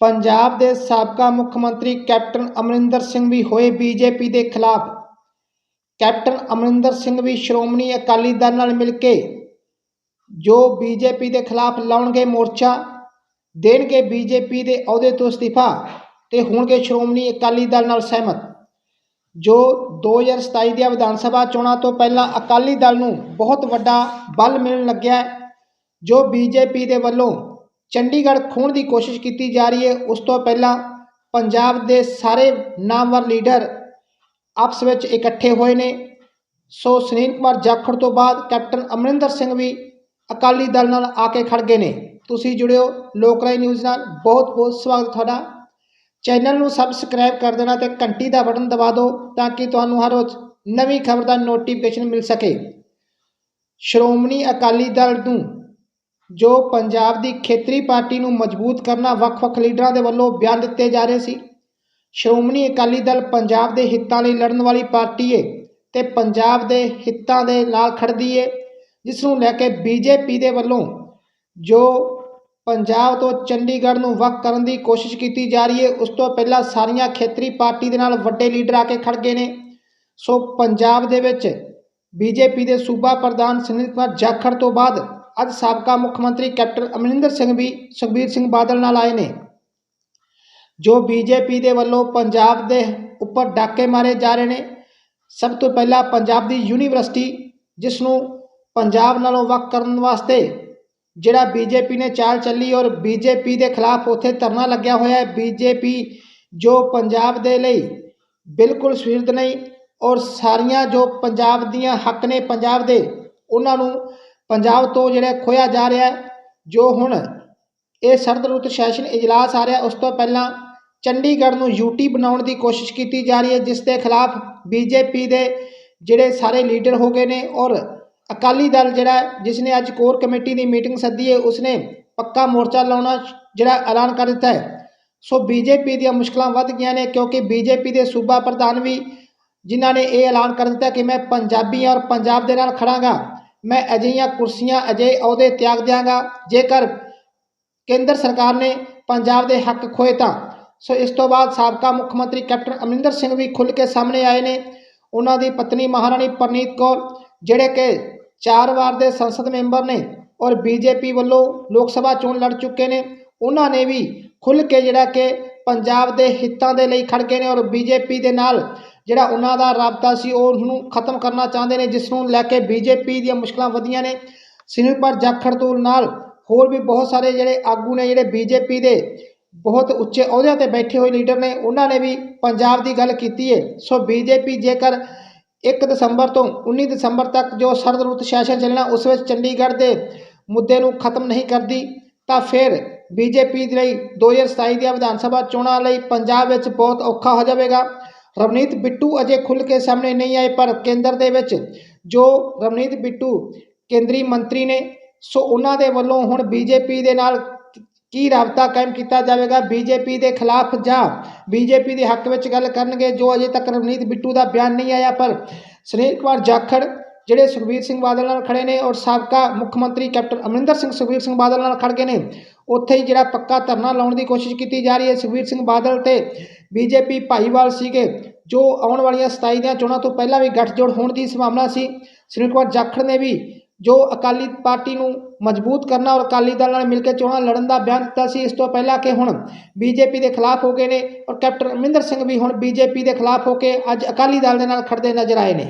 ਪੰਜਾਬ ਦੇ ਸਾਬਕਾ ਮੁੱਖ ਮੰਤਰੀ ਕੈਪਟਨ ਅਮਰਿੰਦਰ ਸਿੰਘ ਵੀ ਹੋਏ ਬੀਜੇਪੀ ਦੇ ਖਿਲਾਫ। ਕੈਪਟਨ ਅਮਰਿੰਦਰ ਸਿੰਘ ਵੀ ਸ਼੍ਰੋਮਣੀ ਅਕਾਲੀ ਦਲ ਨਾਲ ਮਿਲ ਕੇ ਜੋ ਬੀਜੇਪੀ ਦੇ ਖਿਲਾਫ ਲਾਉਣਗੇ ਮੋਰਚਾ, ਦੇਣਗੇ ਬੀਜੇਪੀ ਦੇ ਅਹੁਦੇ ਤੋਂ ਅਸਤੀਫਾ ਤੇ ਹੋਣਗੇ ਸ਼੍ਰੋਮਣੀ ਅਕਾਲੀ ਦਲ ਨਾਲ ਸਹਿਮਤ। ਜੋ 2027 ਦੀਆਂ ਵਿਧਾਨ ਸਭਾ ਚੋਣਾਂ ਤੋਂ ਪਹਿਲਾਂ ਅਕਾਲੀ ਦਲ ਨੂੰ ਬਹੁਤ ਵੱਡਾ ਬਲ ਮਿਲਣ ਲੱਗਿਆ ਹੈ, ਜੋ ਬੀਜੇਪੀ ਦੇ ਵੱਲੋਂ ਚੰਡੀਗੜ੍ਹ ਖੋਹਣ ਦੀ ਕੋਸ਼ਿਸ਼ ਕੀਤੀ ਜਾ ਰਹੀ ਹੈ। ਉਸ ਤੋਂ ਪਹਿਲਾਂ ਪੰਜਾਬ ਦੇ ਸਾਰੇ ਨਾਮਵਰ ਲੀਡਰ ਆਪਸ ਵਿੱਚ ਇਕੱਠੇ ਹੋਏ ਨੇ। ਸੋ ਸੁਨੀਲ ਕੁਮਾਰ ਜਾਖੜ ਤੋਂ ਬਾਅਦ ਕੈਪਟਨ ਅਮਰਿੰਦਰ ਸਿੰਘ ਵੀ ਅਕਾਲੀ ਦਲ ਨਾਲ ਆ ਕੇ ਖੜ ਗਏ ਨੇ। ਤੁਸੀਂ ਜੁੜਿਓ ਲੋਕ ਰਾਏ ਨਿਊਜ਼ ਨਾਲ। ਬਹੁਤ ਬਹੁਤ ਸਵਾਗਤ ਤੁਹਾਡਾ। ਚੈਨਲ ਨੂੰ ਸਬਸਕ੍ਰਾਈਬ ਕਰ ਦੇਣਾ ਤੇ ਘੰਟੀ ਦਾ ਬਟਨ ਦਬਾ ਦਿਓ ਤਾਂ ਕਿ ਤੁਹਾਨੂੰ ਹਰ ਰੋਜ਼ ਨਵੀਂ ਖਬਰ ਦਾ ਨੋਟੀਫਿਕੇਸ਼ਨ ਮਿਲ ਸਕੇ। ਸ਼੍ਰੋਮਣੀ ਅਕਾਲੀ ਦਲ ਨੂੰ ਜੋ ਪੰਜਾਬ ਦੀ ਖੇਤਰੀ ਪਾਰਟੀ ਨੂੰ ਮਜ਼ਬੂਤ ਕਰਨਾ ਵੱਖ-ਵੱਖ ਲੀਡਰਾਂ ਦੇ ਵੱਲੋਂ ਬਿਆਨ ਦਿੱਤੇ ਜਾ ਰਹੇ ਸੀ। ਸ਼੍ਰੋਮਣੀ ਅਕਾਲੀ ਦਲ ਪੰਜਾਬ ਦੇ ਹਿੱਤਾਂ ਲਈ ਲੜਨ ਵਾਲੀ ਪਾਰਟੀ ਏ ਤੇ ਪੰਜਾਬ ਦੇ ਹਿੱਤਾਂ ਦੇ ਨਾਲ ਖੜਦੀ ਏ, ਜਿਸ ਨੂੰ ਲੈ ਕੇ ਬੀਜੇਪੀ ਦੇ ਵੱਲੋਂ ਜੋ ਪੰਜਾਬ ਤੋਂ ਚੰਡੀਗੜ੍ਹ ਨੂੰ ਵੱਖ ਕਰਨ ਦੀ ਕੋਸ਼ਿਸ਼ ਕੀਤੀ ਜਾ ਰਹੀ ਹੈ ਉਸ ਤੋਂ ਪਹਿਲਾਂ ਸਾਰੀਆਂ ਖੇਤਰੀ ਪਾਰਟੀ ਦੇ ਨਾਲ ਵੱਡੇ ਲੀਡਰ ਆ ਕੇ ਖੜ ਗਏ ਨੇ। ਸੋ ਪੰਜਾਬ ਦੇ ਵਿੱਚ ਬੀਜੇਪੀ ਦੇ ਸੂਬਾ ਪ੍ਰਧਾਨ ਸੁਨੀਲ ਕੁਮਾਰ ਜਾਖੜ ਤੋਂ ਬਾਅਦ ਅੱਜ ਸਾਬਕਾ ਮੁੱਖ ਮੰਤਰੀ ਕੈਪਟਨ ਅਮਰਿੰਦਰ ਸਿੰਘ ਵੀ ਸੁਖਬੀਰ ਸਿੰਘ ਬਾਦਲ ਨਾਲ ਆਏ ਨੇ। ਜੋ ਬੀਜੇਪੀ ਦੇ ਵੱਲੋਂ ਪੰਜਾਬ ਦੇ ਉੱਪਰ ਡਾਕੇ ਮਾਰੇ ਜਾ ਰਹੇ ਨੇ, ਸਭ ਤੋਂ ਪਹਿਲਾਂ ਪੰਜਾਬ ਦੀ ਯੂਨੀਵਰਸਿਟੀ, ਜਿਸ ਨੂੰ ਪੰਜਾਬ ਨਾਲੋਂ ਵੱਖ ਕਰਨ ਵਾਸਤੇ ਜਿਹੜਾ ਬੀਜੇਪੀ ਨੇ ਚਾਲ ਚੱਲੀ ਔਰ ਬੀਜੇਪੀ ਦੇ ਖਿਲਾਫ ਉੱਥੇ ਧਰਨਾ ਲੱਗਿਆ ਹੋਇਆ ਹੈ, ਬੀਜੇਪੀ ਜੋ ਪੰਜਾਬ ਦੇ ਲਈ ਬਿਲਕੁਲ ਸਵੀਰਦ ਨਹੀਂ ਔਰ ਸਾਰੀਆਂ ਜੋ ਪੰਜਾਬ ਦੀਆਂ ਹੱਕ ਨੇ ਪੰਜਾਬ ਦੇ, ਉਹਨਾਂ ਨੂੰ ਪੰਜਾਬ ਤੋਂ ਜਿਹੜਾ ਖੋਇਆ ਜਾ ਰਿਹਾ ਜੋ ਹੁਣ ਇਹ ਸਰਦ ਰੁੱਤ ਸੈਸ਼ਨ ਇਜਲਾਸ ਆ ਰਿਹਾ, ਉਸ ਤੋਂ ਪਹਿਲਾਂ ਚੰਡੀਗੜ੍ਹ ਨੂੰ ਯੂਟੀ ਬਣਾਉਣ ਦੀ ਕੋਸ਼ਿਸ਼ ਕੀਤੀ ਜਾ ਰਹੀ ਹੈ, ਜਿਸ ਦੇ ਖਿਲਾਫ ਬੀਜੇਪੀ ਦੇ ਜਿਹੜੇ ਸਾਰੇ ਲੀਡਰ ਹੋ ਗਏ ਨੇ ਔਰ ਅਕਾਲੀ ਦਲ ਜਿਹੜਾ ਜਿਸ ਨੇ ਅੱਜ ਕੋਰ ਕਮੇਟੀ ਦੀ ਮੀਟਿੰਗ ਸੱਦੀ ਹੈ ਉਸਨੇ ਪੱਕਾ ਮੋਰਚਾ ਲਾਉਣਾ ਜਿਹੜਾ ਐਲਾਨ ਕਰ ਦਿੱਤਾ ਹੈ। ਸੋ ਬੀਜੇਪੀ ਦੀਆਂ ਮੁਸ਼ਕਲਾਂ ਵੱਧ ਗਈਆਂ ਨੇ, ਕਿਉਂਕਿ ਬੀਜੇਪੀ ਦੇ ਸੂਬਾ ਪ੍ਰਧਾਨ ਵੀ ਜਿਨ੍ਹਾਂ ਨੇ ਇਹ ਐਲਾਨ ਕਰ ਦਿੱਤਾ ਕਿ ਮੈਂ ਪੰਜਾਬੀ ਔਰ ਪੰਜਾਬ ਦੇ ਨਾਲ ਖੜਾਂਗਾ ਮੈਂ ਅਜਿਹੀਆਂ ਕੁਰਸੀਆਂ ਅਜੇ ਅਹੁਦੇ ਤਿਆਗ ਦਿਆਂਗਾ। ਜੇਕਰ ਕੇਂਦਰ ਸਰਕਾਰ ਨੇ ਪੰਜਾਬ ਦੇ ਹੱਕ ਖੋਏ ਤਾਂ। ਸੋ ਇਸ ਤੋਂ ਬਾਅਦ ਸਾਬਕਾ ਮੁੱਖ ਮੰਤਰੀ ਕੈਪਟਨ ਅਮਰਿੰਦਰ ਸਿੰਘ ਵੀ ਖੁੱਲ੍ਹ ਕੇ ਸਾਹਮਣੇ ਆਏ ਨੇ। ਉਹਨਾਂ ਦੀ ਪਤਨੀ ਮਹਾਰਾਣੀ ਪਰਨੀਤ ਕੌਰ, ਜਿਹੜੇ ਕਿ ਚਾਰ ਵਾਰ ਦੇ ਸੰਸਦ ਮੈਂਬਰ ਨੇ ਔਰ ਬੀਜੇਪੀ ਵੱਲੋਂ ਲੋਕ ਸਭਾ ਚੋਣ ਲੜ ਚੁੱਕੇ ਨੇ, ਉਹਨਾਂ ਨੇ ਵੀ ਖੁੱਲ੍ਹ ਕੇ ਜਿਹੜਾ ਕਿ ਪੰਜਾਬ ਦੇ ਹਿੱਤਾਂ ਦੇ ਲਈ ਖੜ ਗਏ ਨੇ ਔਰ ਬੀਜੇਪੀ ਦੇ ਨਾਲ ਜਿਹੜਾ ਉਹਨਾਂ ਦਾ ਰਾਬਤਾ ਸੀ, ਉਹ ਉਹਨੂੰ ਖਤਮ ਕਰਨਾ ਚਾਹੁੰਦੇ ਨੇ, ਜਿਸ ਨੂੰ ਲੈ ਕੇ ਬੀਜੇਪੀ ਦੀਆਂ ਮੁਸ਼ਕਲਾਂ ਵਧੀਆਂ ਨੇ। ਸੁਨੀਲ ਜਾਖੜ ਤੋਂ ਨਾਲ ਹੋਰ ਵੀ ਬਹੁਤ ਸਾਰੇ ਜਿਹੜੇ ਆਗੂ ਨੇ, ਜਿਹੜੇ ਬੀਜੇਪੀ ਦੇ ਬਹੁਤ ਉੱਚੇ ਅਹੁਦਿਆਂ ਤੇ ਬੈਠੇ ਹੋਏ ਲੀਡਰ ਨੇ, ਉਹਨਾਂ ਨੇ ਵੀ ਪੰਜਾਬ ਦੀ ਗੱਲ ਕੀਤੀ ਹੈ ਸੋ ਬੀਜੇਪੀ ਜੇਕਰ 1 ਦਸੰਬਰ ਤੋਂ 19 ਦਸੰਬਰ ਤੱਕ ਜੋ ਸਰਦ ਰੁੱਤ ਸੈਸ਼ਨ ਚੱਲਣਾ, ਉਸ ਵਿੱਚ ਚੰਡੀਗੜ੍ਹ ਦੇ ਮੁੱਦੇ ਨੂੰ ਖਤਮ ਨਹੀਂ ਕਰਦੀ, ਤਾਂ ਫਿਰ ਬੀਜੇਪੀ ਦੇ ਲਈ 2027 ਦੀਆਂ ਵਿਧਾਨ ਸਭਾ ਚੋਣਾਂ ਲਈ ਪੰਜਾਬ ਵਿੱਚ ਬਹੁਤ ਔਖਾ ਹੋ ਜਾਵੇਗਾ। ਰਵਨੀਤ ਬਿੱਟੂ ਅਜੇ ਖੁੱਲ੍ਹ ਕੇ ਸਾਹਮਣੇ ਨਹੀਂ ਆਏ, ਪਰ ਕੇਂਦਰ ਦੇ ਵਿੱਚ ਜੋ ਰਵਨੀਤ ਬਿੱਟੂ ਕੇਂਦਰੀ ਮੰਤਰੀ ਨੇ, ਸੋ ਉਹਨਾਂ ਦੇ ਵੱਲੋਂ ਹੁਣ ਬੀਜੇਪੀ ਦੇ ਨਾਲ ਕੀ ਰਾਬਤਾ ਕਾਇਮ ਕੀਤਾ ਜਾਵੇਗਾ? ਬੀਜੇਪੀ ਦੇ ਖਿਲਾਫ ਜਾਂ ਬੀਜੇਪੀ ਦੇ ਹੱਕ ਵਿੱਚ ਗੱਲ ਕਰਨਗੇ, ਜੋ ਅਜੇ ਤੱਕ ਰਵਨੀਤ ਬਿੱਟੂ ਦਾ ਬਿਆਨ ਨਹੀਂ ਆਇਆ, ਪਰ ਸੁਨੀਲ ਕੁਮਾਰ ਜਾਖੜ, ਜਿਹੜੇ ਸੁਖਬੀਰ ਸਿੰਘ ਬਾਦਲ ਨਾਲ ਖੜੇ ਨੇ ਔਰ ਸਾਬਕਾ ਮੁੱਖ ਮੰਤਰੀ ਕੈਪਟਨ ਅਮਰਿੰਦਰ ਸਿੰਘ ਸੁਖਬੀਰ ਸਿੰਘ ਬਾਦਲ ਨਾਲ ਖੜ ਗਏ ਨੇ, ਉੱਥੇ ਹੀ ਜਿਹੜਾ ਪੱਕਾ ਧਰਨਾ ਲਾਉਣ ਦੀ ਕੋਸ਼ਿਸ਼ ਕੀਤੀ ਜਾ ਰਹੀ ਹੈ, ਸੁਖਬੀਰ ਸਿੰਘ ਬਾਦਲ ਤੇ ਬੀਜੇਪੀ ਭਾਈਵਾਲ ਸੀਗੇ, ਜੋ ਆਉਣ ਵਾਲੀਆਂ 27 ਦੀਆਂ ਚੋਣਾਂ ਤੋਂ ਪਹਿਲਾਂ ਵੀ ਗੱਠਜੋੜ ਹੋਣ ਦੀ ਸੰਭਾਵਨਾ ਸੀ। ਸੁਨੀਲ ਕੁਮਾਰ ਜਾਖੜ ਨੇ ਵੀ ਜੋ ਅਕਾਲੀ ਪਾਰਟੀ ਨੂੰ ਮਜ਼ਬੂਤ ਕਰਨਾ ਔਰ ਅਕਾਲੀ ਦਲ ਨਾਲ ਮਿਲ ਕੇ ਚੋਣਾਂ ਲੜਨ ਦਾ ਬਿਆਨ ਦਿੱਤਾ ਸੀ, ਇਸ ਤੋਂ ਪਹਿਲਾਂ ਕਿ ਹੁਣ ਬੀਜੇਪੀ ਦੇ ਖਿਲਾਫ ਹੋ ਗਏ ਨੇ ਔਰ ਕੈਪਟਨ ਅਮਰਿੰਦਰ ਸਿੰਘ ਵੀ ਹੁਣ ਬੀਜੇਪੀ ਦੇ ਖਿਲਾਫ ਹੋ ਕੇ ਅੱਜ ਅਕਾਲੀ ਦਲ ਦੇ ਨਾਲ ਖੜਦੇ ਨਜ਼ਰ ਆਏ ਨੇ।